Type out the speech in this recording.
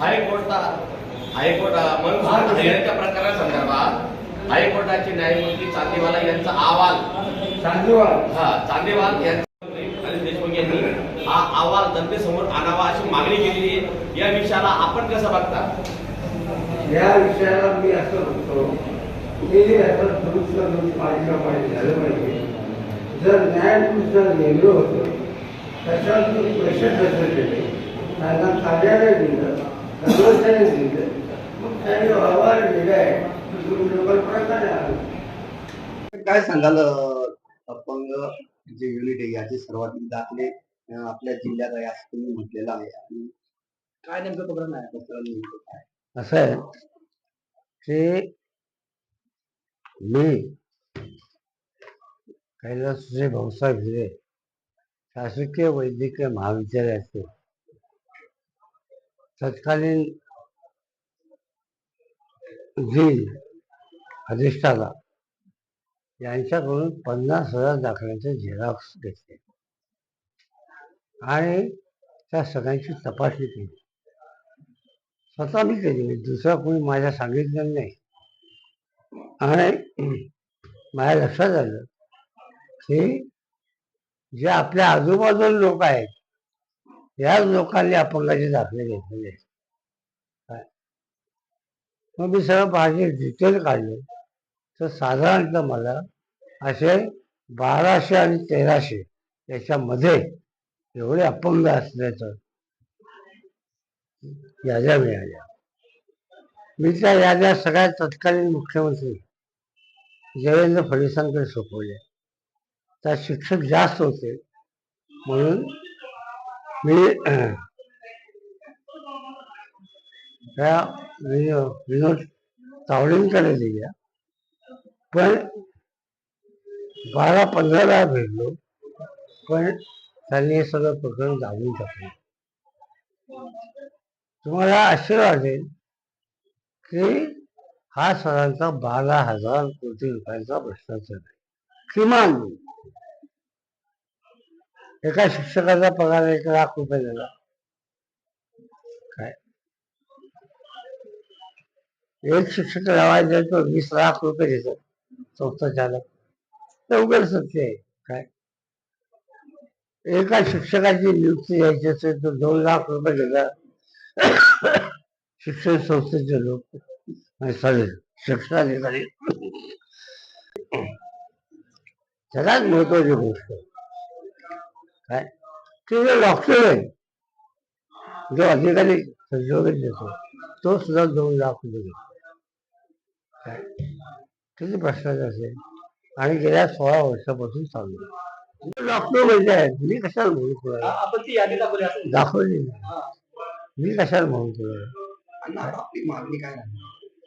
हायकोर्टा high court Mansukh हरियाणाच्या प्रकारासंदर्भात हायकोर्टाचे न्यायमूर्ती चांदीवाला यांचा अहवाल. चांदीवाल? हा चांदीवाल यांचा देशमुख यांनी हा अहवाल जनतेसमोर आणावा अशी मागणी केलेली आहे. या विषयाला आपण कसं बघता? या विषयाला मी असं म्हणतो की याचं दुरुस्त करून पालिकापाणी झालं पाहिजे. जर न्यायपुरुषाला नेमलं होतं त्याच्यावर तुम्ही पैसे खर्च केले त्यांना कार्यालय दिलं दिलं मग दिलाय काय सांगाल अपंग जे युनिट आहे याचे सर्वाधिक दाखले आपल्या जिल्ह्यात आहे असं तुम्ही म्हटलेलं आहे. आणि काय नेमकं प्रकरण आहे? प्रकरण काय? असं आहे की मी कैलास श्री भाऊसाहेब हिरे शासकीय वैद्यकीय महाविद्यालयाचे तत्कालीन झील अधिष्ठाता यांच्याकडून पन्नास हजार दाखल्यांचे झेरॉक्स घेतले. आणि त्या सगळ्यांची तपासणी केली. स्वतः मी केली दुसरा कोणी माझ्या सांगितलं नाही. आणि माझ्या लक्षात आलं की जे आपल्या आजूबाजूला लोक आहेत याच लोकांनी अपंगाचे दाखले घेतलेले मग मी सगळं माझे डिटेल काढले. तर साधारणतः मला असे बाराशे आणि तेराशे याच्यामध्ये एवढे अपंग असल्याचं याद्या मिळाल्या. मी त्या याद्या सगळ्या तत्कालीन मुख्यमंत्री देवेंद्र फडणवीसांकडे सोपवल्या. त्यात शिक्षक जास्त होते म्हणून म्हणजे, मी त्या विनोद तावडेंकडे दिल्या पण बारा पंधरा वेळा भेटलो पण त्यांनी हे सगळं प्रकरण दाबून टाकलं तुम्हाला आश्चर्य वाटेल की हा सरांचा बारा हजार कोटी रुपयांचा भ्रष्टाचार आहे. किमान एका शिक्षकाचा पगार एक लाख रुपये दिला. काय? एक शिक्षक लावायचा तो वीस लाख रुपये देतो. संस्था चालक. ते उघड सत्य आहे. काय? एका शिक्षकाची नियुक्ती द्यायची असेल तर दोन लाख रुपये देतात शिक्षण संस्थेचे लोक. आणि शिक्षणाधिकारी. सगळ्यात महत्वाची गोष्ट. काय ते जो डॉक्टर आहे जो अधिकारी संशोधन देतो तो सुद्धा दोन लाख रुपये काय किती भ्रष्टाचार असेल आणि गेल्या सोळा वर्षापासून चालू आहे डॉक्टर म्हणजे आहेत मी कशाला म्हणून कोणाला दाखवली नाही मी कशाला म्हणून कोणाला मागणी काय